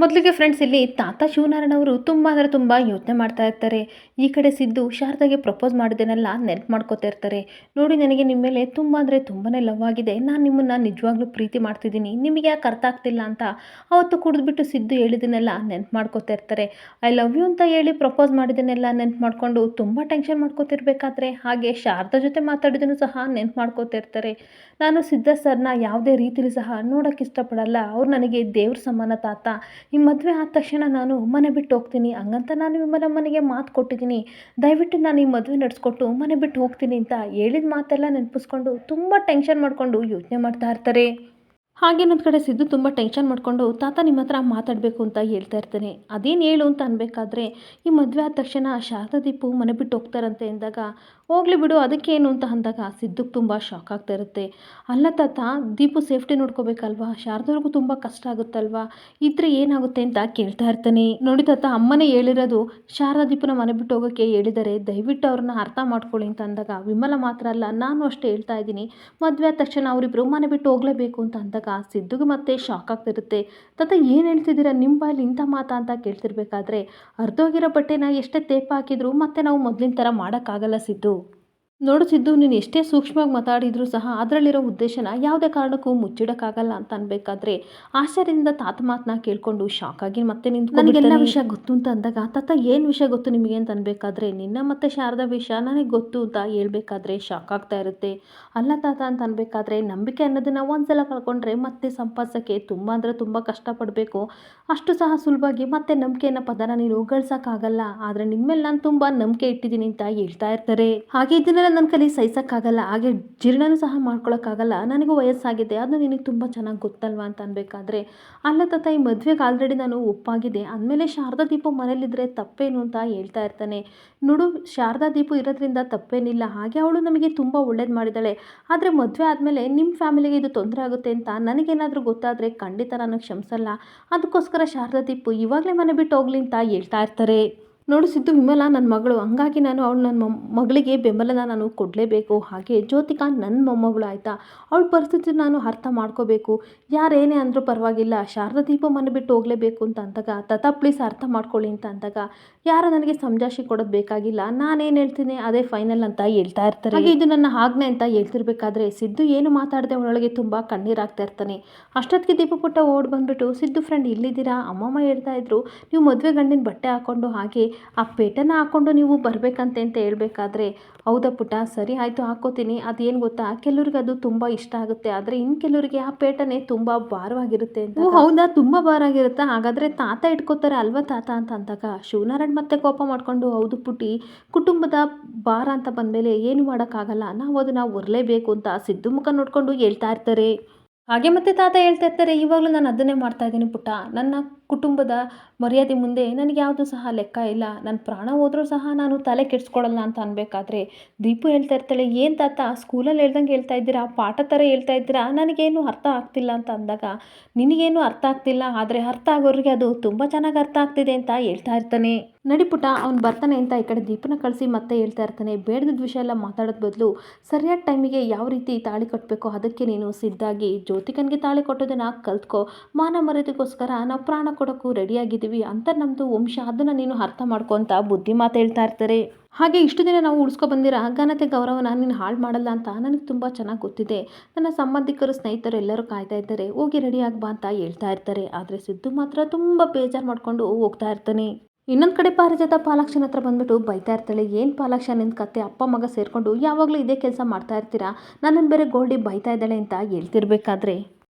ಮೊದಲಿಗೆ ಫ್ರೆಂಡ್ಸ್ ಇಲ್ಲಿ ತಾತ ಶಿವನಾರಾಯಣ ಅವರು ತುಂಬ ಅಂದರೆ ತುಂಬ ಯೋಚನೆ ಮಾಡ್ತಾ ಇರ್ತಾರೆ. ಈ ಕಡೆ ಸಿದ್ದು ಶಾರದಾಗೆ ಪ್ರಪೋಸ್ ಮಾಡಿದ್ದೇನೆಲ್ಲ ನೆನಪು ಮಾಡ್ಕೋತಾ ಇರ್ತಾರೆ. ನೋಡಿ, ನನಗೆ ನಿಮ್ಮ ಮೇಲೆ ತುಂಬ ಅಂದರೆ ತುಂಬಾ ಲವ್ ಆಗಿದೆ. ನಾನು ನಿಮ್ಮನ್ನು ನಿಜವಾಗ್ಲೂ ಪ್ರೀತಿ ಮಾಡ್ತಿದ್ದೀನಿ. ನಿಮಗೆ ಯಾಕೆ ಅರ್ಥ ಆಗ್ತಿಲ್ಲ ಅಂತ ಅವತ್ತು ಕುಡಿದ್ಬಿಟ್ಟು ಸಿದ್ದು ಹೇಳಿದ್ದನ್ನೆಲ್ಲ ನೆನಪು ಮಾಡ್ಕೋತಾ ಇರ್ತಾರೆ. ಐ ಲವ್ ಯು ಅಂತ ಹೇಳಿ ಪ್ರಪೋಸ್ ಮಾಡಿದ್ದನ್ನೆಲ್ಲ ನೆನಪು ಮಾಡಿಕೊಂಡು ತುಂಬ ಟೆನ್ಷನ್ ಮಾಡ್ಕೋತಿರ್ಬೇಕಾದ್ರೆ ಹಾಗೆ ಶಾರದಾ ಜೊತೆ ಮಾತಾಡಿದನು ಸಹ ನೆನಪು ಮಾಡ್ಕೋತಾ ಇರ್ತಾರೆ. ನಾನು ಸಿದ್ಧ ಸರ್ನ ಯಾವುದೇ ರೀತಿಲಿ ಸಹ ನೋಡೋಕ್ಕೆ ಇಷ್ಟಪಡಲ್ಲ. ಅವ್ರು ನನಗೆ ದೇವ್ರ ಸಮಾನ ತಾತ. ಈ ಮದುವೆ ಆದ ತಕ್ಷಣ ನಾನು ಮನೆ ಬಿಟ್ಟು ಹೋಗ್ತೀನಿ. ಹಂಗಂತ ನಾನು ನಿಮ್ಮ ಮನೆಗೆ ಮಾತು ಕೊಟ್ಟಿದ್ದೀನಿ. ದಯವಿಟ್ಟು ನಾನು ಈ ಮದುವೆ ನಡೆಸ್ಕೊಟ್ಟು ಮನೆ ಬಿಟ್ಟು ಹೋಗ್ತೀನಿ ಅಂತ ಹೇಳಿದ ಮಾತೆಲ್ಲ ನೆನಪಿಸ್ಕೊಂಡು ತುಂಬ ಟೆನ್ಷನ್ ಮಾಡಿಕೊಂಡು ಯೋಚನೆ ಮಾಡ್ತಾ ಇರ್ತಾರೆ. ಹಾಗೆ ನನ್ನ ಕಡೆ ಸಿದ್ದು ತುಂಬ ಟೆನ್ಷನ್ ಮಾಡಿಕೊಂಡು ತಾತ ನಿಮ್ಮ ಹತ್ರ ಮಾತಾಡಬೇಕು ಅಂತ ಹೇಳ್ತಾ ಇರ್ತಾನೆ. ಅದೇನು ಹೇಳು ಅಂತ ಅನ್ಬೇಕಾದ್ರೆ ಈ ಮದುವೆ ಆದ ತಕ್ಷಣ ಶಾರದಾ ದೀಪು ಮನೆ ಬಿಟ್ಟು ಹೋಗ್ತಾರಂತೆ ಎಂದಾಗ ಹೋಗ್ಲಿ ಬಿಡು, ಅದಕ್ಕೇನು ಅಂತ ಅಂದಾಗ ಸಿದ್ದುಗೆ ತುಂಬ ಶಾಕ್ ಆಗ್ತಾ ಇರುತ್ತೆ. ಅಲ್ಲ ತಾತ, ದೀಪು ಸೇಫ್ಟಿ ನೋಡ್ಕೋಬೇಕಲ್ವಾ? ಶಾರದವ್ರಿಗೂ ತುಂಬ ಕಷ್ಟ ಆಗುತ್ತಲ್ವಾ? ಇದ್ರೆ ಏನಾಗುತ್ತೆ ಅಂತ ಕೇಳ್ತಾ ಇರ್ತಾನೆ. ನೋಡಿ ತಾತ, ಅಮ್ಮನೇ ಹೇಳಿರೋದು, ಶಾರದಾ ದೀಪನ ಮನೆ ಬಿಟ್ಟು ಹೋಗೋಕ್ಕೆ ಹೇಳಿದ್ದಾರೆ. ದಯವಿಟ್ಟು ಅವ್ರನ್ನ ಅರ್ಥ ಮಾಡ್ಕೊಳ್ಳಿ ಅಂತ ಅಂದಾಗ ವಿಮಲ ಮಾತ್ರ ಅಲ್ಲ, ನಾನು ಅಷ್ಟೇ ಹೇಳ್ತಾ ಇದ್ದೀನಿ. ಮದುವೆ ಆದ ತಕ್ಷಣ ಅವರಿಬ್ಬರು ಮನೆ ಬಿಟ್ಟು ಹೋಗಲೇಬೇಕು ಅಂತ ಅಂದಾಗ ಸಿದ್ದುಗೆ ಮತ್ತೆ ಶಾಕ್ ಆಗ್ತಿರುತ್ತೆ ತಾತ, ಏನು ಹೇಳ್ತಿದ್ದೀರಾ? ನಿಮ್ಮ ಬಾಯಲ್ಲಿ ಇಂಥ ಮಾತಾ ಅಂತ ಕೇಳ್ತಿರ್ಬೇಕಾದ್ರೆ, ಅರ್ಧೋಗಿರೋ ಬಟ್ಟೆನ ಎಷ್ಟೇ ತೇಪ ಹಾಕಿದ್ರು ಮತ್ತೆ ನಾವು ಮೊದಲಿನ ಥರ ಮಾಡೋಕ್ಕಾಗಲ್ಲ ಸಿದ್ದು. ನೋಡು ಸಿದ್ದು ನೀನು ಎಷ್ಟೇ ಸೂಕ್ಷ್ಮವಾಗಿ ಮಾತಾಡಿದರೂ ಸಹ ಅದರಲ್ಲಿರೋ ಉದ್ದೇಶನ ಯಾವುದೇ ಕಾರಣಕ್ಕೂ ಮುಚ್ಚಿಡೋಕ್ಕಾಗಲ್ಲ ಅಂತ ಅನ್ಬೇಕಾದ್ರೆ ಆಶ್ಚರ್ಯದಿಂದ ತಾತ ಮಾತನ್ನ ಕೇಳಿಕೊಂಡು ಶಾಕ್ ಆಗಿ ಮತ್ತೆ ನಿಂತು ನನಗೆಲ್ಲ ವಿಷಯ ಗೊತ್ತು ಅಂತ ಅಂದಾಗ, ತಾತ ಏನು ವಿಷಯ ಗೊತ್ತು ನಿಮಗೆ ಅಂತ ಅನ್ಬೇಕಾದ್ರೆ, ನಿನ್ನ ಮತ್ತೆ ಶಾರದ ವಿಷಯ ನನಗೆ ಗೊತ್ತು ಅಂತ ಹೇಳ್ಬೇಕಾದ್ರೆ ಶಾಕ್ ಆಗ್ತಾ ಇರುತ್ತೆ. ಅಲ್ಲ, ತಾತ, ಅಂತ ಅನ್ಬೇಕಾದ್ರೆ ನಂಬಿಕೆ ಅನ್ನೋದನ್ನ ಒಂದ್ಸಲ ಕಳ್ಕೊಂಡ್ರೆ ಮತ್ತೆ ಸಂಪಾದಿಸೋಕ್ಕೆ ತುಂಬ ಅಂದರೆ ತುಂಬ ಕಷ್ಟಪಡಬೇಕು. ಅಷ್ಟು ಸಹ ಸುಲಭವಾಗಿ ಮತ್ತೆ ನಂಬಿಕೆಯನ್ನ ಪದನ ನೀನು ಗಳಿಸೋಕ್ಕಾಗಲ್ಲ ಆದರೆ ನಿಮ್ಮ ಮೇಲೆ ನಾನು ತುಂಬ ನಂಬಿಕೆ ಇಟ್ಟಿದ್ದೀನಿ ಅಂತ ಹೇಳ್ತಾ ಇರ್ತಾರೆ. ಹಾಗೆ ಇದನ್ನೆಲ್ಲ ನನ್ನ ಕಲಿ ಸಹಿಸೋಕ್ಕಾಗಲ್ಲ, ಹಾಗೆ ಜೀರ್ಣನೂ ಸಹ ಮಾಡ್ಕೊಳೋಕ್ಕಾಗಲ್ಲ, ನನಗೂ ವಯಸ್ಸಾಗಿದೆ ಅದು ನಿನಗೆ ತುಂಬ ಚೆನ್ನಾಗಿ ಗೊತ್ತಲ್ವಾ ಅಂತ ಅನ್ಬೇಕಾದ್ರೆ, ಅಲ್ಲ ತಾತ, ಈ ಮದುವೆಗೆ ಆಲ್ರೆಡಿ ನಾನು ಒಪ್ಪಾಗಿದೆ, ಅಂದಮೇಲೆ ಶಾರದಾ ದೀಪ ಮನೇಲಿದ್ದರೆ ತಪ್ಪೇನು ಅಂತ ಹೇಳ್ತಾ ಇರ್ತಾನೆ. ನೋಡು, ಶಾರದಾ ದೀಪ ಇರೋದ್ರಿಂದ ತಪ್ಪೇನಿಲ್ಲ, ಹಾಗೆ ಅವಳು ನಮಗೆ ತುಂಬ ಒಳ್ಳೇದು ಮಾಡಿದ್ದಾಳೆ ಆದರೆ ಮದುವೆ ಆದಮೇಲೆ ನಿಮ್ಮ ಫ್ಯಾಮಿಲಿಗೆ ಇದು ತೊಂದರೆ ಆಗುತ್ತೆ ಅಂತ ನನಗೇನಾದರೂ ಗೊತ್ತಾದರೆ ಖಂಡಿತ ನಾನು ಕ್ಷಮಿಸಲ್ಲ, ಅದಕ್ಕೋಸ್ಕರ ಶಾರದಾ ದೀಪು ಇವಾಗಲೇ ಮನೆ ಬಿಟ್ಟು ಹೋಗ್ಲಿ ಅಂತ ಹೇಳ್ತಾ ಇರ್ತಾರೆ. ನೋಡು ಸಿದ್ದು, ವಿಮಲ ನನ್ನ ಮಗಳು. ಹಂಗಾಗಿ ನಾನು ಅವಳು ನನ್ನ ಮಗಳಿಗೆ ಬೆಂಬಲನ ನಾನು ಕೊಡಲೇಬೇಕು. ಹಾಗೆ ಜ್ಯೋತಿಕಾ ನನ್ನ ಮೊಮ್ಮಗಳು ಆಯಿತಾ? ಅವಳ ಪರಿಸ್ಥಿತಿ ನಾನು ಅರ್ಥ ಮಾಡ್ಕೋಬೇಕು. ಯಾರೇನೇ ಅಂದರೂ ಪರವಾಗಿಲ್ಲ. ಶಾರದಾ ದೀಪ ಮನೆ ಬಿಟ್ಟು ಹೋಗಲೇಬೇಕು ಅಂತ ಅಂದಾಗ ತಥಾ ಪ್ಲೀಸ್ ಅರ್ಥ ಮಾಡ್ಕೊಳ್ಳಿ ಅಂತ ಅಂದಾಗ, ಯಾರು ನನಗೆ ಸಂಜಾಷಿ ಕೊಡೋದು ಬೇಕಾಗಿಲ್ಲ. ನಾನೇನು ಹೇಳ್ತೀನಿ, ಅದೇ ಫೈನಲ್ ಅಂತ ಹೇಳ್ತಾ ಇರ್ತಾರೆ. ಹಾಗೆ ಇದು ನನ್ನ ಆಜ್ಞೆ ಅಂತ ಹೇಳ್ತಿರ್ಬೇಕಾದ್ರೆ, ಸಿದ್ದು ಏನು ಮಾತಾಡದೆ ಅವಳೊಳಗೆ ತುಂಬ ಕಣ್ಣೀರಾಗ್ತಾ ಇರ್ತಾನೆ. ಅಷ್ಟೊತ್ತಿಗೆ ದೀಪ ಪುಟ್ಟ ಓಡ್ ಬಂದ್ಬಿಟ್ಟು, ಸಿದ್ದು ಫ್ರೆಂಡ್ ಇಲ್ಲಿದ್ದೀರಾ? ಅಮ್ಮಮ್ಮ ಹೇಳ್ತಾ ಇದ್ರು, ನೀವು ಮದುವೆ ಗಂಡಿನ ಬಟ್ಟೆ ಹಾಕ್ಕೊಂಡು ಹಾಗೆ ಆ ಪೇಟನ ಹಾಕ್ಕೊಂಡು ನೀವು ಬರಬೇಕಂತೆ ಅಂತ ಹೇಳ್ಬೇಕಾದ್ರೆ, ಹೌದಾ ಪುಟ ಸರಿ ಆಯಿತು ಹಾಕ್ಕೋತೀನಿ ಅದೇನು ಗೊತ್ತಾ? ಕೆಲವ್ರಿಗೆ ಅದು ತುಂಬ ಇಷ್ಟ ಆಗುತ್ತೆ. ಆದರೆ ಇನ್ನು ಕೆಲವರಿಗೆ ಆ ಪೇಟನೇ ತುಂಬ ಭಾರವಾಗಿರುತ್ತೆ ಅಂತ. ಹೌದಾ? ತುಂಬ ಭಾರ ಆಗಿರುತ್ತಾ ಹಾಗಾದರೆ ತಾತ ಇಟ್ಕೋತಾರೆ ಅಲ್ವಾ ತಾತ ಅಂತ ಅಂದಾಗ? ಶಿವನಾರಾಯಣ್ ಮತ್ತೆ ಕೋಪ ಮಾಡಿಕೊಂಡು, ಹೌದು ಪುಟ್ಟಿ, ಕುಟುಂಬದ ಭಾರ ಅಂತ ಬಂದಮೇಲೆ ಏನು ಮಾಡೋಕ್ಕಾಗಲ್ಲ. ನಾವು ಅದನ್ನು ಹೊರಲೇಬೇಕು ಅಂತ ಸಿದ್ದು ಮುಖ ನೋಡಿಕೊಂಡು ಹೇಳ್ತಾ ಇರ್ತಾರೆ. ಹಾಗೆ ಮತ್ತೆ ತಾತ ಹೇಳ್ತಾ ಇರ್ತಾರೆ, ಇವಾಗಲೂ ನಾನು ಅದನ್ನೇ ಮಾಡ್ತಾ ಇದ್ದೀನಿ ಪುಟ್ಟ. ನನ್ನ ಕುಟುಂಬದ ಮರ್ಯಾದೆ ಮುಂದೆ ನನಗೆ ಯಾವುದು ಸಹ ಲೆಕ್ಕ ಇಲ್ಲ. ನನ್ನ ಪ್ರಾಣ ಹೋದರೂ ಸಹ ನಾನು ತಲೆ ಕೆಡಿಸ್ಕೊಳಲ್ಲ ಅಂತ ಅನ್ಬೇಕಾದ್ರೆ ದೀಪು ಹೇಳ್ತಾ ಇರ್ತಾಳೆ, ಏನು ತಾತ, ಸ್ಕೂಲಲ್ಲಿ ಹೇಳ್ದಂಗೆ ಹೇಳ್ತಾ ಇದ್ದೀರಾ? ಪಾಠ ಥರ ಹೇಳ್ತಾ ಇದ್ದೀರಾ? ನನಗೇನು ಅರ್ಥ ಆಗ್ತಿಲ್ಲ ಅಂತ ಅಂದಾಗ, ನಿನಗೇನು ಅರ್ಥ ಆಗ್ತಿಲ್ಲ, ಆದರೆ ಅರ್ಥ ಆಗೋರಿಗೆ ಅದು ತುಂಬ ಚೆನ್ನಾಗಿ ಅರ್ಥ ಆಗ್ತಿದೆ ಅಂತ ಹೇಳ್ತಾ ಇರ್ತಾನೆ. ನಡಿಪುಟ ಅವ್ನು ಬರ್ತಾನೆ ಅಂತ ಈ ಕಡೆ ದೀಪನ ಕಳಿಸಿ ಮತ್ತೆ ಹೇಳ್ತಾ ಇರ್ತಾನೆ ಬೇಡದ ವಿಷಯ ಎಲ್ಲ ಮಾತಾಡೋದ್ ಬದಲು ಸರಿಯಾದ ಟೈಮಿಗೆ ಯಾವ ರೀತಿ ತಾಳಿ ಕಟ್ಟಬೇಕು ಅದಕ್ಕೆ ನೀನು ಸಿದ್ಧಾಗಿ ಜ್ಯೋತಿಕನಿಗೆ ತಾಳಿ ಕೊಟ್ಟೋದನ್ನು ಕಲ್ತ್ಕೋ. ಮಾನ ಮರ್ಯಾದೆಗೋಸ್ಕರ ನಾವು ಪ್ರಾಣ ಕೊಡೋಕ್ಕೂ ರೆಡಿಯಾಗಿದ್ದೀವಿ ಅಂತ ನಮ್ಮದು ವಂಶ, ಅದನ್ನು ನೀನು ಅರ್ಥ ಮಾಡ್ಕೊಂತ ಬುದ್ಧಿ ಹೇಳ್ತಾ ಇರ್ತಾರೆ. ಹಾಗೆ ಇಷ್ಟು ದಿನ ನಾವು ಉಳಿಸ್ಕೊ ಬಂದಿರೋ ಘನತೆ ಗೌರವನ ನೀನು ಹಾಳು ಮಾಡಲ್ಲ ಅಂತ ನನಗೆ ತುಂಬ ಚೆನ್ನಾಗಿ ಗೊತ್ತಿದೆ. ನನ್ನ ಸಂಬಂಧಿಕರು, ಸ್ನೇಹಿತರು ಎಲ್ಲರೂ ಕಾಯ್ತಾ ಇದ್ದಾರೆ. ಹೋಗಿ ರೆಡಿ ಬಾ ಅಂತ ಹೇಳ್ತಾ ಇರ್ತಾರೆ. ಆದರೆ ಸಿದ್ದು ಮಾತ್ರ ತುಂಬ ಬೇಜಾರು ಮಾಡಿಕೊಂಡು ಹೋಗ್ತಾ ಇರ್ತಾನೆ. ಇನ್ನೊಂದು ಕಡೆ ಪಾರಿಜಾತ ಪಾಲಾಕ್ಷನ ಹತ್ರ ಬಂದ್ಬಿಟ್ಟು ಬೈತಾ ಇರ್ತಾಳೆ. ಏನು ಪಾಲಾಕ್ಷ ಕತೆ ಅಪ್ಪ ಮಗ ಸೇರಿಕೊಂಡು ಯಾವಾಗಲೂ ಇದೇ ಕೆಲಸ ಮಾಡ್ತಾ ಇರ್ತೀರಾ? ನನ್ನನ್ನು ಬೇರೆ ಗೋಲ್ಡಿ ಬೈತಾ ಇದ್ದಾಳೆ ಅಂತ ಹೇಳ್ತಿರ್ಬೇಕಾದ್ರೆ.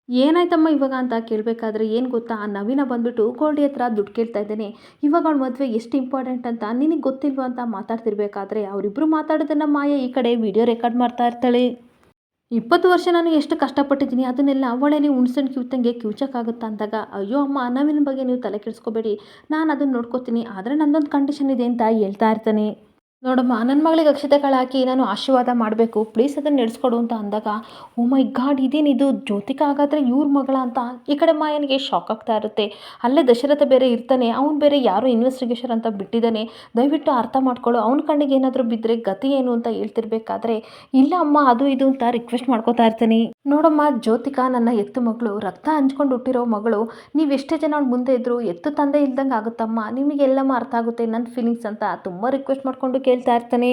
ಏನಾಯ್ತಮ್ಮ ಇವಾಗ ಅಂತ ಕೇಳಬೇಕಾದ್ರೆ ಏನು ಗೊತ್ತಾ? ಆ ನವೀನ ಬಂದ್ಬಿಟ್ಟು ಗೋಲ್ಡಿ ಹತ್ರ ದುಡ್ಡು ಕೇಳ್ತಾ ಇದ್ದೇನೆ. ಇವಾಗ ಅವಳ ಮದುವೆ ಎಷ್ಟು ಇಂಪಾರ್ಟೆಂಟ್ ಅಂತ ನಿನಗೆ ಗೊತ್ತಿಲ್ವ ಅಂತ ಮಾತಾಡ್ತಿರ್ಬೇಕಾದ್ರೆ ಅವರಿಬ್ಬರು ಮಾತಾಡೋದನ್ನ ಮಾಯ ಈ ಕಡೆ ವಿಡಿಯೋ ರೆಕಾರ್ಡ್ ಮಾಡ್ತಾ ಇರ್ತಾಳೆ. ಇಪ್ಪತ್ತು ವರ್ಷ ನಾನು ಎಷ್ಟು ಕಷ್ಟಪಟ್ಟಿದ್ದೀನಿ, ಅದನ್ನೆಲ್ಲ ಅವಳೇನೆ ಉಣ್ಸಣ್ಣ ಕಿವ್ತಂಗೆ ಕಿವ್ಚಕ್ಕಾಗುತ್ತಾ ಅಂದಾಗ, ಅಯ್ಯೋ ಅಮ್ಮ ನವೀನ ಬಗ್ಗೆ ನೀವು ತಲೆ ಕೆಡಿಸ್ಕೋಬೇಡಿ. ನಾನು ಅದನ್ನು ನೋಡ್ಕೋತೀನಿ. ಆದರೆ ನನ್ನೊಂದು ಕಂಡೀಷನ್ ಇದೆ ಅಂತ ಹೇಳ್ತಾ ಇರ್ತಾನೆ. ನೋಡಮ್ಮ ನನ್ನ ಮಗಳಿಗೆ ಅಕ್ಷತೆಗಳಾಕಿ ನಾನು ಆಶೀರ್ವಾದ ಮಾಡಬೇಕು. ಪ್ಲೀಸ್ ಅದನ್ನು ನಡೆಸ್ಕೊಡು ಅಂತ ಅಂದಾಗ, ಓ ಮೈ ಗಾಡ್, ಇದೇನಿದು? ಜ್ಯೋತಿಕಾ ಹಾಗಾದರೆ ಇವ್ರ ಮಗಳ ಅಂತ? ಈ ಕಡೆ ಮಾಯನಿಗೆ ಶಾಕ್ ಆಗ್ತಾ ಇರುತ್ತೆ. ಅಲ್ಲೇ ದಶರಥ ಬೇರೆ ಇರ್ತಾನೆ, ಅವ್ನು ಬೇರೆ ಯಾರೋ ಇನ್ವೆಸ್ಟಿಗೇಷನ್ ಅಂತ ಬಿಟ್ಟಿದ್ದಾನೆ. ದಯವಿಟ್ಟು ಅರ್ಥ ಮಾಡ್ಕೊಳ್ಳೋ ಅವ್ನ ಕಣ್ಣಿಗೆ ಏನಾದರೂ ಬಿದ್ದರೆ ಗತಿ ಏನು ಅಂತ ಹೇಳ್ತಿರ್ಬೇಕಾದ್ರೆ, ಇಲ್ಲ ಅಮ್ಮ, ಅದು ಇದು ಅಂತ ರಿಕ್ವೆಸ್ಟ್ ಮಾಡ್ಕೋತಾ ಇರ್ತೀನಿ. ನೋಡಮ್ಮ, ಜ್ಯೋತಿಕಾ ನನ್ನ ಎತ್ತು ಮಗಳು, ರಕ್ತ ಹಂಚ್ಕೊಂಡು ಹುಟ್ಟಿರೋ ಮಗಳು, ನೀವು ಎಷ್ಟೇ ಜನ ಮುಂದೆ ಇದ್ರು ಎತ್ತು ತಂದೆ ಇಲ್ದಂಗೆ ಆಗುತ್ತಮ್ಮ. ನಿಮಗೆಲ್ಲಮ್ಮ ಅರ್ಥ ಆಗುತ್ತೆ ನನ್ನ ಫೀಲಿಂಗ್ಸ್ ಅಂತ. ತುಂಬ ರಿಕ್ವೆಸ್ಟ್ ಮಾಡ್ಕೊಂಡು ಕೇಳ್ತಾ ಇರ್ತಾನೆ.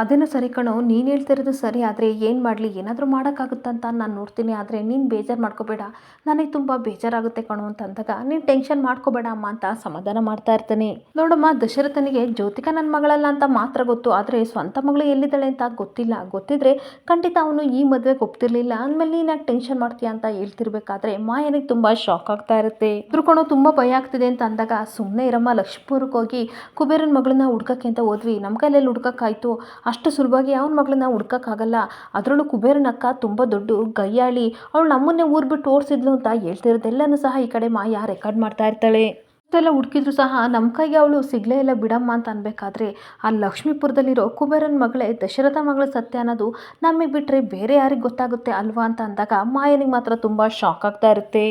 ಅದೇನೋ ಸರಿ ಕಣೋ, ನೀನು ಹೇಳ್ತಿರೋದು ಸರಿ, ಆದರೆ ಏನು ಮಾಡಲಿ? ಏನಾದರೂ ಮಾಡೋಕ್ಕಾಗುತ್ತಂತ ನಾನು ನೋಡ್ತೀನಿ, ಆದರೆ ನೀನು ಬೇಜಾರು ಮಾಡ್ಕೋಬೇಡ. ನನಗೆ ತುಂಬ ಬೇಜಾರಾಗುತ್ತೆ ಕಣೋ ಅಂತ ಅಂದಾಗ ನೀನು ಟೆನ್ಷನ್ ಮಾಡ್ಕೋಬೇಡ ಅಮ್ಮ ಅಂತ ಸಮಾಧಾನ ಮಾಡ್ತಾ ಇರ್ತೀನಿ. ನೋಡಮ್ಮ, ದಶರಥನಿಗೆ ಜ್ಯೋತಿಕ ನನ್ನ ಮಗಳಲ್ಲ ಅಂತ ಮಾತ್ರ ಗೊತ್ತು, ಆದರೆ ಸ್ವಂತ ಮಗಳು ಎಲ್ಲಿದ್ದಾಳೆ ಅಂತ ಗೊತ್ತಿಲ್ಲ. ಗೊತ್ತಿದ್ರೆ ಖಂಡಿತ ಅವನು ಈ ಮದುವೆಗೆ ಒಪ್ತಿರ್ಲಿಲ್ಲ. ಅಂದಮೇಲೆ ನೀನು ಯಾಕೆ ಟೆನ್ಷನ್ ಮಾಡ್ತೀಯ ಅಂತ ಹೇಳ್ತಿರ್ಬೇಕಾದ್ರೆ ಮಾಯನಿಗೆ ತುಂಬ ಶಾಕ್ ಆಗ್ತಾ ಇರುತ್ತೆ. ಇದ್ರುಕೊಂಡು ತುಂಬ ಭಯ ಆಗ್ತಿದೆ ಅಂತ ಅಂದಾಗ ಸುಮ್ಮನೆ ಇರಮ್ಮ ಲಕ್ಷ್ಮೀಪುರಕ್ಕೆ ಹೋಗಿ ಕುಬೇರನ ಮಗಳನ್ನ ಹುಡ್ಕಕ್ಕೆ ಅಂತ ಹೋದ್ವಿ. ನಮ್ಮ ಕೈಯಲ್ಲಿ ಹುಡ್ಕಕ್ಕಾಯ್ತು. ಅಷ್ಟು ಸುಲಭವಾಗಿ ಅವನ ಮಗಳನ್ನ ಹುಡ್ಕೋಕ್ಕಾಗಲ್ಲ. ಅದರಲ್ಲೂ ಕುಬೇರನ ಅಕ್ಕ ತುಂಬ ದೊಡ್ಡ ಗಯ್ಯಾಳಿ ಅವಳು ನಮ್ಮನ್ನೇ ಊರು ಬಿಟ್ಟು ಓಡಿಸಿದ್ಲು ಅಂತ ಹೇಳ್ತಿರೋದೆಲ್ಲನೂ ಸಹ ಈ ಕಡೆ ಮಾಯ ರೆಕಾರ್ಡ್ ಮಾಡ್ತಾ ಇರ್ತಾಳೆ. ಎಲ್ಲ ಹುಡುಕಿದ್ರು ಸಹ ನಮ್ಮ ಕೈಗೆ ಅವಳು ಸಿಗಲೇ ಇಲ್ಲ ಬಿಡಮ್ಮ ಅಂತ ಅನ್ಬೇಕಾದ್ರೆ. ಆ ಲಕ್ಷ್ಮೀಪುರದಲ್ಲಿರೋ ಕುಬೇರನ ಮಗಳೇ ದಶರಥ ಮಗಳ ಸತ್ಯ ಅನ್ನೋದು ನಮಗೆ ಬಿಟ್ಟರೆ ಬೇರೆ ಯಾರಿಗೆ ಗೊತ್ತಾಗುತ್ತೆ ಅಲ್ವಾ ಅಂತ ಅಂದಾಗ ಮಾಯನಿಗೆ ಮಾತ್ರ ತುಂಬ ಶಾಕ್ ಆಗ್ತಾ ಇರುತ್ತೆ.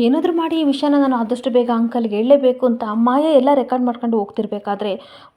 ಏನಾದರೂ ಮಾಡಿ ಈ ವಿಷಯನ ನಾನು ಆದಷ್ಟು ಬೇಗ ಅಂಕಲ್ಗೆ ಹೇಳಲೇಬೇಕು ಅಂತ ಮಾಯ ಎಲ್ಲ ರೆಕಾರ್ಡ್ ಮಾಡ್ಕೊಂಡು ಹೋಗ್ತಿರ್ಬೇಕಾದ್ರೆ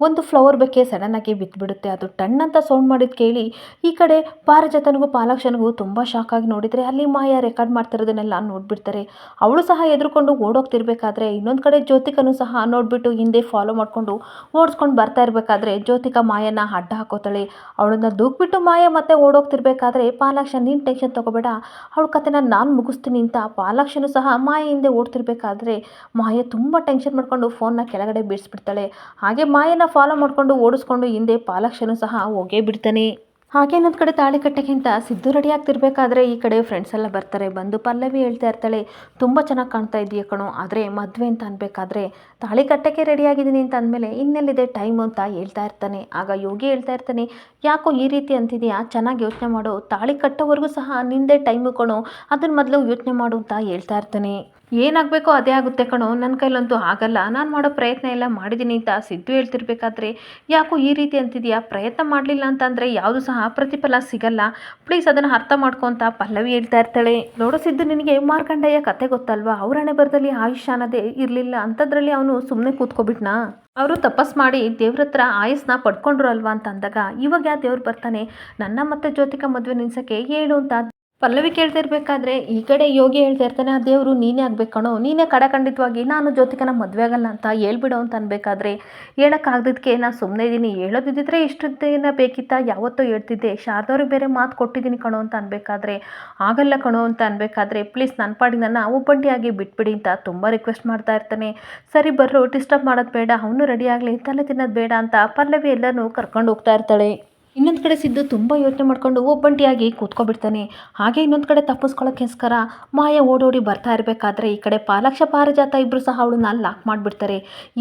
ಒಂದು ಫ್ಲವರ್ ಬೆಕ್ಕೆ ಸಡನ್ನಾಗಿ ಬಿದ್ದುಬಿಡುತ್ತೆ ಅದು ಟಣ್ ಅಂತ ಸೌಂಡ್ ಮಾಡಿದ್ದು ಕೇಳಿ ಈ ಕಡೆ ಪಾರಜತನಿಗೂ ಪಾಲಾಕ್ಷನಿಗೂ ತುಂಬ ಶಾಕ್ ಆಗಿ ನೋಡಿದರೆ ಅಲ್ಲಿ ಮಾಯ ರೆಕಾರ್ಡ್ ಮಾಡ್ತಿರೋದನ್ನೆಲ್ಲ ನೋಡ್ಬಿಡ್ತಾರೆ. ಅವಳು ಸಹ ಎದುರುಕೊಂಡು ಓಡೋಗ್ತಿರ್ಬೇಕಾದ್ರೆ ಇನ್ನೊಂದು ಕಡೆ ಜ್ಯೋತಿಕನು ಸಹ ನೋಡಿಬಿಟ್ಟು ಹಿಂದೆ ಫಾಲೋ ಮಾಡಿಕೊಂಡು ಓಡಿಸ್ಕೊಂಡು ಬರ್ತಾ ಇರಬೇಕಾದ್ರೆ ಜ್ಯೋತಿಕ ಮಾಯನ ಅಡ್ಡ ಹಾಕೋತಾಳೆ. ಅವಳನ್ನ ದೂಕ್ಬಿಟ್ಟು ಮಾಯ ಮತ್ತೆ ಓಡೋಗ್ತಿರ್ಬೇಕಾದ್ರೆ ಪಾಲಾಕ್ಷ ನೀನು ಟೆನ್ಷನ್ ತಗೋಬೇಡ. ಅವಳ ಕತೆನ ನಾನು ಮುಗಿಸ್ತೀನಿ ಅಂತ ಪಾಲಾಕ್ಷನು ಸಹ ಮಾಯ ಹಿಂದೆ ಓಡ್ತಿರ್ಬೇಕಾದ್ರೆ ಮಾಯ ತುಂಬ ಟೆನ್ಷನ್ ಮಾಡ್ಕೊಂಡು ಫೋನ್ನ ಕೆಳಗಡೆ ಬೀಳಿಸ್ಬಿಡ್ತಾಳೆ. ಹಾಗೆ ಮಾಯನ ಫಾಲೋ ಮಾಡಿಕೊಂಡು ಓಡಿಸ್ಕೊಂಡು ಹಿಂದೆ ಪಾಲಕ್ಷನು ಸಹ ಹೋಗೇ ಬಿಡ್ತಾನೆ. ಹಾಗೆ ಇನ್ನೊಂದು ಕಡೆ ತಾಳಿ ಕಟ್ಟೆಗಿಂತ ಸಿದ್ದು ರೆಡಿ ಆಗ್ತಿರ್ಬೇಕಾದ್ರೆ ಈ ಕಡೆ ಫ್ರೆಂಡ್ಸ್ ಎಲ್ಲ ಬರ್ತಾರೆ. ಬಂದು ಪಲ್ಲವಿ ಹೇಳ್ತಾ ಇರ್ತಾಳೆ. ತುಂಬ ಚೆನ್ನಾಗಿ ಕಾಣ್ತಾ ಇದೆಯಾ ಕಣೋ. ಆದರೆ ಮದುವೆ ಅಂತ ಅನ್ಬೇಕಾದ್ರೆ ತಾಳಿ ರೆಡಿ ಆಗಿದ್ದೀನಿ ಅಂತ ಅಂದಮೇಲೆ ಇನ್ನೆಲ್ಲಿದೆ ಟೈಮ್ ಅಂತ ಹೇಳ್ತಾ ಇರ್ತಾನೆ. ಆಗ ಯೋಗಿ ಹೇಳ್ತಾ ಇರ್ತಾನೆ, ಯಾಕೋ ಈ ರೀತಿ ಅಂತಿದೆಯಾ? ಚೆನ್ನಾಗಿ ಯೋಚನೆ ಮಾಡು. ತಾಳಿ ಕಟ್ಟೋವರೆಗೂ ಸಹ ನಿಂದೆ ಟೈಮು ಕಣೋ. ಅದನ್ನ ಮೊದಲು ಯೋಚನೆ ಮಾಡು ಅಂತ ಹೇಳ್ತಾ ಇರ್ತಾನೆ. ಏನಾಗಬೇಕೋ ಅದೇ ಆಗುತ್ತೆ ಕಣೋ. ನನ್ನ ಕೈಲಂತೂ ಆಗಲ್ಲ. ನಾನು ಮಾಡೋ ಪ್ರಯತ್ನ ಎಲ್ಲ ಮಾಡಿದ್ದೀನಿ ಅಂತ ಸಿದ್ದು ಹೇಳ್ತಿರ್ಬೇಕಾದ್ರೆ, ಯಾಕೋ ಈ ರೀತಿ ಅಂತಿದೆಯಾ? ಪ್ರಯತ್ನ ಮಾಡಲಿಲ್ಲ ಅಂತಂದರೆ ಯಾವುದು ಸಹ ಪ್ರತಿಫಲ ಸಿಗಲ್ಲ. ಪ್ಲೀಸ್ ಅದನ್ನು ಅರ್ಥ ಮಾಡ್ಕೊತ ಪಲ್ಲವಿ ಹೇಳ್ತಾ ಇರ್ತಾಳೆ. ನೋಡೋ ಸಿದ್ದು, ನಿನಗೆ ಮಾರ್ಕಂಡಯ್ಯ ಕತೆ ಗೊತ್ತಲ್ವಾ? ಅವ್ರ ಹಣೆ ಬರದಲ್ಲಿ ಆಯುಷ್ ಅನ್ನೋದೇ ಇರಲಿಲ್ಲ. ಅಂಥದ್ರಲ್ಲಿ ಅವನು ಸುಮ್ಮನೆ ಕೂತ್ಕೊಬಿಟ್ನಾ. ಅವರು ತಪಸ್ ಮಾಡಿ ದೇವ್ರ ಹತ್ರ ಆಯಸ್ನ ಪಡ್ಕೊಂಡ್ರು ಅಲ್ವಾ ಅಂತ ಅಂದಾಗ, ಇವಾಗ ದೇವ್ರು ಬರ್ತಾನೆ? ನನ್ನ ಮತ್ತೆ ಜ್ಯೋತಿಕ ಮದುವೆ ನಿಲ್ಸಕ್ಕೆ ಹೇಳು ಅಂತ ಪಲ್ಲವಿ ಕೇಳ್ತಿರ್ಬೇಕಾದ್ರೆ ಈ ಕಡೆ ಯೋಗಿ ಹೇಳ್ತಾ ಇರ್ತಾನೆ, ಆ ದೇವರು ನೀನೇ ಆಗಬೇಕು ಕಣೋ, ನೀನೇ ಕಡಖಂಡಿತವಾಗಿ ನಾನು ಜ್ಯೋತಿಕನ ಮದುವೆ ಆಗಲ್ಲ ಅಂತ ಹೇಳ್ಬಿಡು ಅಂತ ಅನ್ಬೇಕಾದ್ರೆ ಹೇಳೋಕ್ಕಾಗ್ದಿದ್ದಕ್ಕೆ ನಾನು ಸುಮ್ಮನೆ ಇದ್ದೀನಿ ಹೇಳೋದಿದ್ದರೆ ಇಷ್ಟು ದಿನ ಬೇಕಿತ್ತ? ಯಾವತ್ತೋ ಹೇಳ್ತಿದ್ದೆ. ಶಾರದವ್ರಿಗೆ ಬೇರೆ ಮಾತು ಕೊಟ್ಟಿದ್ದೀನಿ ಕಣೋ ಅಂತ ಅನ್ಬೇಕಾದ್ರೆ, ಆಗಲ್ಲ ಕಣೋ ಅಂತ ಅನ್ಬೇಕಾದ್ರೆ ಪ್ಲೀಸ್ ನನ್ನ ಪಾಡಿ ನನ್ನ ಒಬ್ಬಂಟಿಯಾಗಿ ಬಿಟ್ಬಿಡಿ ಅಂತ ತುಂಬ ರಿಕ್ವೆಸ್ಟ್ ಮಾಡ್ತಾ ಇರ್ತಾನೆ. ಸರಿ ಬರ್ರು ಡಿಸ್ಟರ್ಬ್ ಮಾಡೋದು ಬೇಡ, ಅವನು ರೆಡಿ ಆಗಲಿ, ತಲೆ ತಿನ್ನೋದು ಬೇಡ ಅಂತ ಪಲ್ಲವಿ ಎಲ್ಲರೂ ಕರ್ಕೊಂಡು ಹೋಗ್ತಾ ಇರ್ತಾಳೆ. ಇನ್ನೊಂದು ಕಡೆ ಸಿದ್ದು ತುಂಬ ಯೋಚನೆ ಮಾಡ್ಕೊಂಡು ಒಬ್ಬಂಟಿಯಾಗಿ ಕೂತ್ಕೊಬಿಡ್ತಾನೆ. ಹಾಗೆ ಇನ್ನೊಂದು ಕಡೆ ತಪ್ಪಿಸ್ಕೊಳ್ಳೋಕ್ಕೋಸ್ಕರ ಮಾಯ ಓಡೋಡಿ ಬರ್ತಾ ಇರಬೇಕಾದ್ರೆ ಈ ಕಡೆ ಪಾಲಕ್ಷ ಪಾರಿಜಾತ ಇಬ್ಬರು ಸಹ ಅವಳನ್ನ ಲಾಕ್ ಮಾಡಿಬಿಡ್ತಾರೆ.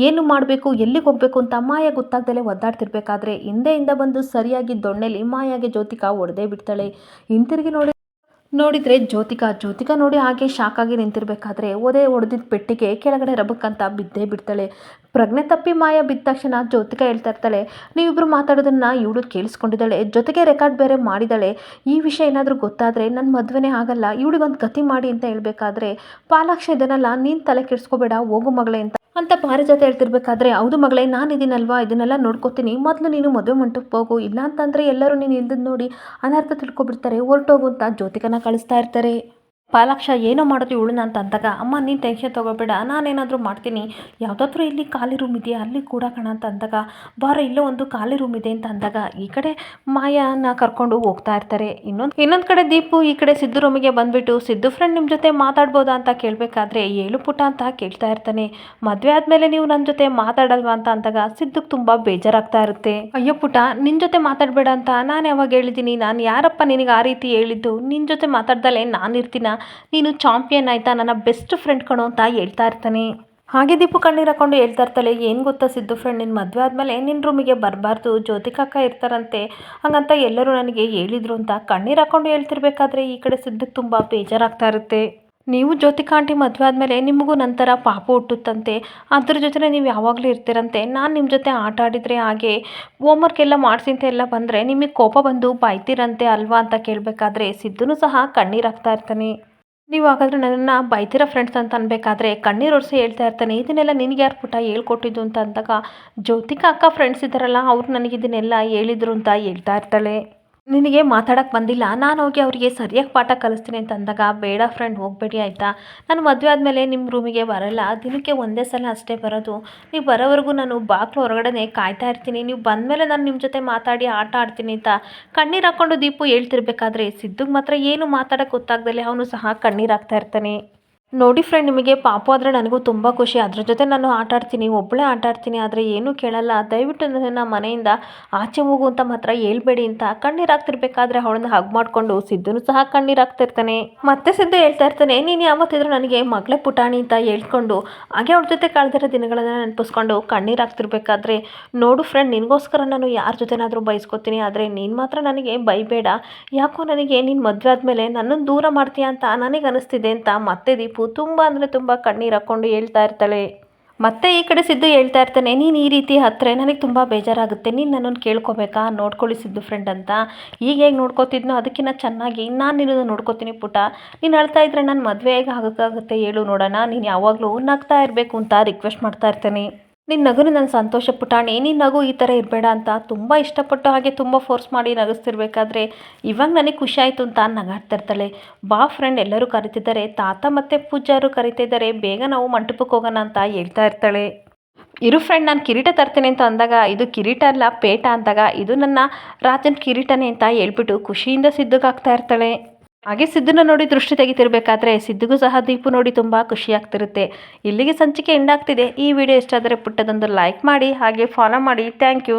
ಏನು ಮಾಡಬೇಕು, ಎಲ್ಲಿಗೆ ಹೋಗಬೇಕು ಅಂತ ಮಾಯ ಗೊತ್ತಾಗ್ದಲೇ ಒದ್ದಾಡ್ತಿರ್ಬೇಕಾದ್ರೆ ಹಿಂದೆಯಿಂದ ಬಂದು ಸರಿಯಾಗಿ ದೊಣ್ಣೆಲಿ ಮಾಯಾಗೆ ಜ್ಯೋತಿಕಾ ಒಡೆದೇ ಬಿಡ್ತಾಳೆ. ಹಿಂತಿರುಗಿ ನೋಡಿ. ನೋಡಿದರೆ ಜ್ಯೋತಿಕಾ ಜ್ಯೋತಿಕಾ ನೋಡಿ ಹಾಗೆ ಶಾಕಾಗಿ ನಿಂತಿರಬೇಕಾದ್ರೆ ಒದೆ ಹೊಡೆದಿದ್ದ ಪೆಟ್ಟಿಗೆ ಕೆಳಗಡೆ ರಬಕ್ಕಂತ ಬಿದ್ದೇ ಬಿಡ್ತಾಳೆ. ಪ್ರಜ್ಞೆ ತಪ್ಪಿ ಮಾಯ ಬಿದ್ದ ತಕ್ಷಣ ಜ್ಯೋತಿಕಾ ಹೇಳ್ತಾ ಇರ್ತಾಳೆ ನೀವಿಬ್ಬರು ಮಾತಾಡೋದನ್ನು ಇವಳು ಕೇಳಿಸ್ಕೊಂಡಿದ್ದಾಳೆ, ಜೊತೆಗೆ ರೆಕಾರ್ಡ್ ಬೇರೆ ಮಾಡಿದ್ದಾಳೆ ಈ ವಿಷಯ ಏನಾದರೂ ಗೊತ್ತಾದರೆ ನನ್ನ ಮದುವೆನೇ ಆಗಲ್ಲ, ಇವಳಿಗೊಂದು ಗತಿ ಮಾಡಿ ಅಂತ ಹೇಳಬೇಕಾದ್ರೆ ಪಾಲಾಕ್ಷ ಇದನ್ನೆಲ್ಲ, ನೀನು ತಲೆ ಕೆಡಿಸ್ಕೋಬೇಡ, ಹೋಗು ಮಗಳೇ ಅಂತ ಅಂತ ಪಾರಿಜಾತ ಹೇಳ್ತಿರ್ಬೇಕಾದ್ರೆ, ಹೌದು ಮಗಳೇ, ನಾನು ಇದೀನಲ್ವಾ? ಇದನ್ನೆಲ್ಲ ನೋಡ್ಕೋತೀನಿ. ಮೊದಲು ನೀನು ಮದುವೆ ಮಂಟಪಕ್ಕೆ ಹೋಗು. ಇಲ್ಲ ಅಂತಂದರೆ ಎಲ್ಲರೂ ನೀನು ಇಲ್ದದ್ದು ನೋಡಿ ಅನರ್ಥ ತಿಳ್ಕೊಬಿಡ್ತಾರೆ. ಹೊರಟೋಗು ಅಂತ ಜ್ಯೋತಿಕನ ಕಳಿಸ್ತಾ ಇರ್ತಾರೆ. ಪಾಲಾಕ್ಷ, ಏನೋ ಮಾಡೋದು ಇವಳನ್ನ ಅಂತ ಅಂದಾಗ, ಅಮ್ಮ, ನೀನು ಟೆನ್ಷನ್ ತೊಗೋಬೇಡ, ನಾನೇನಾದರೂ ಮಾಡ್ತೀನಿ. ಯಾವುದಾದ್ರೂ ಇಲ್ಲಿ ಖಾಲಿ ರೂಮ್ ಇದೆಯಾ? ಅಲ್ಲಿ ಕೂಡ ಕಣ ಅಂತ ಅಂದಾಗ, ಬಾರ, ಇಲ್ಲೋ ಒಂದು ಖಾಲಿ ರೂಮ್ ಇದೆ ಅಂತ ಅಂದಾಗ, ಈ ಕಡೆ ಮಾಯಾನ ಕರ್ಕೊಂಡು ಹೋಗ್ತಾ ಇರ್ತಾರೆ. ಇನ್ನೊಂದು ಇನ್ನೊಂದು ಕಡೆ ದೀಪು, ಈ ಕಡೆ ಸಿದ್ದು ರೂಮಿಗೆ ಬಂದುಬಿಟ್ಟು, ಸಿದ್ದು ಫ್ರೆಂಡ್ ನಿಮ್ಮ ಜೊತೆ ಮಾತಾಡ್ಬೋದಾ? ಅಂತ ಕೇಳಬೇಕಾದ್ರೆ, ಏಳು ಪುಟ ಅಂತ ಕೇಳ್ತಾ ಇರ್ತಾನೆ. ಮದುವೆ ಆದಮೇಲೆ ನೀವು ನನ್ನ ಜೊತೆ ಮಾತಾಡಲ್ವಾ ಅಂತ ಅಂದಾಗ, ಸಿದ್ದುಗೆ ತುಂಬ ಬೇಜಾರಾಗ್ತಾ ಇರುತ್ತೆ. ಅಯ್ಯೋ ಪುಟ ನಿನ್ನ ಜೊತೆ ಮಾತಾಡಬೇಡ ಅಂತ ನಾನು ಯಾವಾಗ ಹೇಳಿದ್ದೀನಿ? ನಾನು ಯಾರಪ್ಪ ನಿನಗೆ ಆ ರೀತಿ ಹೇಳಿದ್ದು? ನಿನ್ನ ಜೊತೆ ಮಾತಾಡ್ದಲೇ ನಾನು ಇರ್ತೀನ? ನೀನು ಚಾಂಪಿಯನ್ ಆಯಿತಾ, ನನ್ನ ಬೆಸ್ಟ್ ಫ್ರೆಂಡ್ ಕಣೋ ಅಂತ ಹೇಳ್ತಾ ಇರ್ತಾನೆ. ಹಾಗೆ ದೀಪು ಕಣ್ಣೀರು ಹಾಕೊಂಡು ಹೇಳ್ತಾ ಇರ್ತಾಳೆ, ಏನು ಗೊತ್ತಾ ಸಿದ್ದು ಫ್ರೆಂಡ್ ನಿನ್ನ ಮದುವೆ ಆದಮೇಲೆ ನಿನ್ನ ರೂಮಿಗೆ ಬರಬಾರ್ದು ಜ್ಯೋತಿಕಾಕ ಇರ್ತಾರಂತೆ. ಹಾಗಂತ ಎಲ್ಲರೂ ನನಗೆ ಹೇಳಿದ್ರು ಅಂತ ಕಣ್ಣೀರು ಹಾಕೊಂಡು ಹೇಳ್ತಿರ್ಬೇಕಾದ್ರೆ ಈ ಕಡೆ ಸಿದ್ದಕ್ಕೆ ತುಂಬ ಬೇಜಾರಾಗ್ತಾ ಇರುತ್ತೆ. ನೀವು ಜ್ಯೋತಿಕಾ ಆಂಟಿ ಮದುವೆ ಆದಮೇಲೆ ನಿಮಗೂ ನಂತರ ಪಾಪ ಹುಟ್ಟುತ್ತಂತೆ. ಅದ್ರ ಜೊತೆ ನೀವು ಯಾವಾಗಲೂ ಇರ್ತೀರಂತೆ. ನಾನು ನಿಮ್ಮ ಜೊತೆ ಆಟ ಆಡಿದರೆ ಹಾಗೆ ಹೋಮ್ವರ್ಕ್ ಎಲ್ಲ ಮಾಡಿಸಿ ಅಂತ ಎಲ್ಲ ಬಂದರೆ ನಿಮಗೆ ಕೋಪ ಬಂದು ಬೈತೀರಂತೆ ಅಲ್ವಾ ಅಂತ ಕೇಳಬೇಕಾದ್ರೆ ಸಿದ್ಧನೂ ಸಹ ಕಣ್ಣೀರು ಹಾಕ್ತಾ ಇರ್ತಾನೆ. ನೀವು ಹಾಗಾದರೆ ನನ್ನನ್ನು ಬೈತಿರೋ ಫ್ರೆಂಡ್ಸ್ ಅಂತ ಅನ್ಬೇಕಾದ್ರೆ ಕಣ್ಣೀರು ಒರೆಸಿ ಹೇಳ್ತಾ ಇರ್ತಾನೆ. ಇದನ್ನೆಲ್ಲ ನಿನಗೆ ಯಾರು ಪುಟ ಹೇಳ್ಕೊಟ್ಟಿದ್ದು ಅಂತ ಅಂದಾಗ ಜ್ಯೋತಿಕಾ ಅಕ್ಕ ಫ್ರೆಂಡ್ಸ್ ಇದ್ದಾರಲ್ಲ, ಅವ್ರು ನನಗೆ ಇದನ್ನೆಲ್ಲ ಹೇಳಿದ್ರು ಅಂತ ಹೇಳ್ತಾ ಇರ್ತಾಳೆ. ನಿನಗೆ ಮಾತಾಡೋಕ್ಕೆ ಬಂದಿಲ್ಲ. ನಾನು ಹೋಗಿ ಅವರಿಗೆ ಸರಿಯಾಗಿ ಪಾಠ ಕಲಿಸ್ತೀನಿ ಅಂತ ಅಂದಾಗ, ಬೇಡ ಫ್ರೆಂಡ್ ಹೋಗಬೇಡಿ ಆಯಿತಾ? ನಾನು ಮದುವೆ ಆದಮೇಲೆ ನಿಮ್ಮ ರೂಮಿಗೆ ಬರಲ್ಲ. ದಿನಕ್ಕೆ ಒಂದೇ ಸಲ ಅಷ್ಟೇ ಬರೋದು. ನೀವು ಬರೋವರೆಗೂ ನಾನು ಬಾಗಿಲು ಹೊರಗಡೆ ಕಾಯ್ತಾ ಇರ್ತೀನಿ. ನೀವು ಬಂದಮೇಲೆ ನಾನು ನಿಮ್ಮ ಜೊತೆ ಮಾತಾಡಿ ಆಟ ಆಡ್ತೀನಿ ಅಂತ ಕಣ್ಣೀರು ಹಾಕ್ಕೊಂಡು ದೀಪು ಹೇಳ್ತಿರ್ಬೇಕಾದ್ರೆ ಸಿದ್ದುಗೆ ಮಾತ್ರ ಏನು ಮಾತಾಡೋಕ್ಕೆ ಗೊತ್ತಾಗ್ದಲೆ ಅವನು ಸಹ ಕಣ್ಣೀರು ಹಾಕ್ತಾ ಇರ್ತಾನೆ. ನೋಡಿ ಫ್ರೆಂಡ್ ನಿಮಗೆ ಪಾಪು ಆದರೆ ನನಗೂ ತುಂಬ ಖುಷಿ. ಅದ್ರ ಜೊತೆ ನಾನು ಆಟ ಆಡ್ತೀನಿ ಒಬ್ಬಳೇ ಆಟ ಆಡ್ತೀನಿ ಆದರೆ ಏನೂ ಕೇಳಲ್ಲ. ದಯವಿಟ್ಟು ನನ್ನ ಮನೆಯಿಂದ ಆಚೆ ಹೋಗು ಅಂತ ಮಾತ್ರ ಹೇಳ್ಬೇಡಿ ಅಂತ ಕಣ್ಣೀರು ಹಾಕ್ತಿರ್ಬೇಕಾದ್ರೆ ಅವಳನ್ನ ಹಗ್ ಮಾಡಿಕೊಂಡು ಸಿದ್ಧನೂ ಸಹ ಕಣ್ಣೀರು ಹಾಕ್ತಿರ್ತಾನೆ. ಮತ್ತೆ ಸಿದ್ಧ ಹೇಳ್ತಾ ಇರ್ತಾನೆ, ನೀನು ಯಾವತ್ತಿದ್ರು ನನಗೆ ಮಗಳೇ ಪುಟಾಣಿ ಅಂತ ಹೇಳ್ಕೊಂಡು, ಹಾಗೆ ಅವಳ ಜೊತೆ ಕಳೆದಿರೋ ದಿನಗಳನ್ನು ನೆನಪಿಸ್ಕೊಂಡು ಕಣ್ಣೀರು ಹಾಕ್ತಿರ್ಬೇಕಾದ್ರೆ ನೋಡು ಫ್ರೆಂಡ್ ನಿನಗೋಸ್ಕರ ನಾನು ಯಾರ ಜೊತೆನಾದರೂ ಬಯಸ್ಕೊತೀನಿ ಆದರೆ ನೀನು ಮಾತ್ರ ನನಗೆ ಬೈಬೇಡ. ಯಾಕೋ ನನಗೆ ನೀನು ಮದುವೆ ಆದಮೇಲೆ ನನ್ನನ್ನು ದೂರ ಮಾಡ್ತೀಯ ಅಂತ ನನಗೆ ಅನಿಸ್ತಿದೆ ಅಂತ ಮತ್ತೆ ದೀಪು ತುಂಬ ಅಂದರೆ ತುಂಬ ಕಣ್ಣೀರು ಹಾಕ್ಕೊಂಡು ಹೇಳ್ತಾ ಇರ್ತಾಳೆ. ಮತ್ತೆ ಈ ಕಡೆ ಸಿದ್ದು ಹೇಳ್ತಾ ಇರ್ತಾನೆ, ನೀನು ಈ ರೀತಿ ಹತ್ತಿರ ನನಗೆ ತುಂಬ ಬೇಜಾರಾಗುತ್ತೆ. ನೀನು ನನ್ನನ್ನು ಕೇಳ್ಕೊಬೇಕಾ? ನೋಡ್ಕೊಳ್ಳಿ ಸಿದ್ದು ಫ್ರೆಂಡ್ ಅಂತ. ಈಗ ಹೇಗೆ ನೋಡ್ಕೋತಿದ್ನೋ ಅದಕ್ಕಿಂತ ಚೆನ್ನಾಗಿ ನಾನು ನಿನ್ನನ್ನು ನೋಡ್ಕೋತೀನಿ ಪುಟ. ನೀನು ಅಳ್ತಾ ಇದ್ರೆ ನಾನು ಮದುವೆ ಹೇಗೆ ಆಗೋಕ್ಕಾಗುತ್ತೆ ಹೇಳು ನೋಡೋಣ. ನೀನು ಯಾವಾಗಲೂ ನಗ್ತಾ ಇರಬೇಕು ಅಂತ ರಿಕ್ವೆಸ್ಟ್ ಮಾಡ್ತಾ ಇರ್ತಾನೆ. ನಿನ್ನ ನಗುನು ನನ್ನ ಸಂತೋಷ ಪುಟಾಣಿ ನಿನ್ನ ನಗು ಈ ಥರ ಇರಬೇಡ ಅಂತ ತುಂಬ ಇಷ್ಟಪಟ್ಟು ಹಾಗೆ ತುಂಬ ಫೋರ್ಸ್ ಮಾಡಿ ನಗಿಸ್ತಿರ್ಬೇಕಾದ್ರೆ ಇವಾಗ ನನಗೆ ಖುಷಿ ಆಯಿತು ಅಂತ ನಗಾಡ್ತಿರ್ತಾಳೆ ಬಾ ಫ್ರೆಂಡ್ ಎಲ್ಲರೂ ಕರಿತಿದ್ದಾರೆ. ತಾತ ಮತ್ತು ಪೂಜಾರು ಕರಿತಿದ್ದಾರೆ ಬೇಗ ನಾವು ಮಂಟಪಕ್ಕೆ ಹೋಗೋಣ ಅಂತ ಹೇಳ್ತಾ ಇರ್ತಾಳೆ. ಇರು ಫ್ರೆಂಡ್ ನಾನು ಕಿರೀಟ ತರ್ತೀನಿ ಅಂತ ಅಂದಾಗ, ಇದು ಕಿರೀಟ ಅಲ್ಲ, ಪೇಟ ಅಂದಾಗ, ಇದು ನನ್ನ ರಾಜನ ಕಿರೀಟನೇ ಅಂತ ಹೇಳ್ಬಿಟ್ಟು ಖುಷಿಯಿಂದ ಸಿದ್ಧಗಾಗ್ತಾ ಇರ್ತಾಳೆ. ಹಾಗೆ ಸಿದ್ಧನ ನೋಡಿ ದೃಷ್ಟಿ ತೆಗಿತಿರ್ಬೇಕಾದ್ರೆ ಸಿದ್ದಿಗೂ ಸಹ ದೀಪು ನೋಡಿ ತುಂಬ ಖುಷಿ ಆಗ್ತಿರುತ್ತೆ ಇಲ್ಲಿಗೆ ಸಂಚಿಕೆ ಎಂಡಾಗ್ತಿದೆ ಈ ವಿಡಿಯೋ ಇಷ್ಟ ಆದರೆ ಪುಟ್ಟದೊಂದು ಲೈಕ್ ಮಾಡಿ, ಹಾಗೆ ಫಾಲೋ ಮಾಡಿ. Thank you